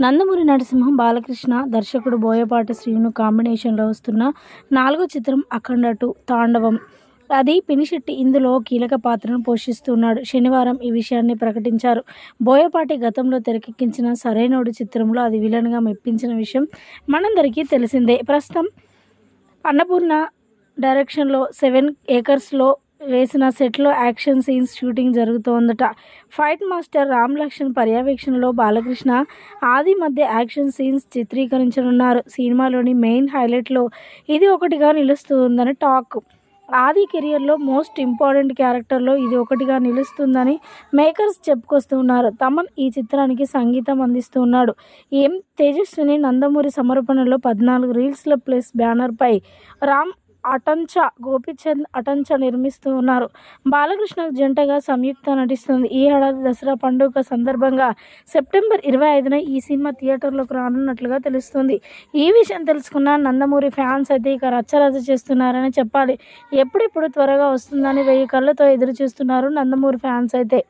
నందమూరి నరసింహం బాలకృష్ణ దర్శకుడు బోయపాటి శ్రీను కాంబినేషన్లో వస్తున్న నాలుగో చిత్రం అఖండటు తాండవం. అది పినిశెట్టి ఇందులో కీలక పాత్రను పోషిస్తున్నాడు. శనివారం ఈ విషయాన్ని ప్రకటించారు. బోయపాటి గతంలో తెరకెక్కించిన సరైనోడు చిత్రంలో అది విలన్గా మెప్పించిన విషయం మనందరికీ తెలిసిందే. ప్రస్తుతం అన్నపూర్ణ డైరెక్షన్లో సెవెన్ ఏకర్స్లో వేసిన సెట్లో యాక్షన్ సీన్స్ షూటింగ్ జరుగుతోందట. ఫైట్ మాస్టర్ రామ్ లక్ష్మణ్ పర్యవేక్షణలో బాలకృష్ణ ఆది మధ్య యాక్షన్ సీన్స్ చిత్రీకరించనున్నారు. సినిమాలోని మెయిన్ హైలైట్లో ఇది ఒకటిగా నిలుస్తుందని టాక్. ఆది కెరియర్లో మోస్ట్ ఇంపార్టెంట్ క్యారెక్టర్లో ఇది ఒకటిగా నిలుస్తుందని మేకర్స్ చెప్పుకొస్తున్నారు. తమన్ ఈ చిత్రానికి సంగీతం అందిస్తున్నాడు. ఎం. తేజస్విని నందమూరి సమర్పణలో పద్నాలుగు రీల్స్ల ప్లస్ బ్యానర్పై రామ్ అటంచ గోపిచంద్ అటంచ నిర్మిస్తూ ఉన్నారు బాలకృష్ణ జంటగా సంయుక్త నటిస్తుంది. ఈ ఏడాది దసరా పండుగ సందర్భంగా సెప్టెంబర్ ఇరవై ఐదున ఈ సినిమా థియేటర్లోకి రానున్నట్లుగా తెలుస్తుంది. ఈ విషయం తెలుసుకున్న నందమూరి ఫ్యాన్స్ అయితే ఇక రచ్చరచ్చ చేస్తున్నారని చెప్పాలి. ఎప్పుడెప్పుడు త్వరగా వస్తుందని వెయ్యి కళ్ళతో ఎదురు చూస్తున్నారు నందమూరి ఫ్యాన్స్ అయితే.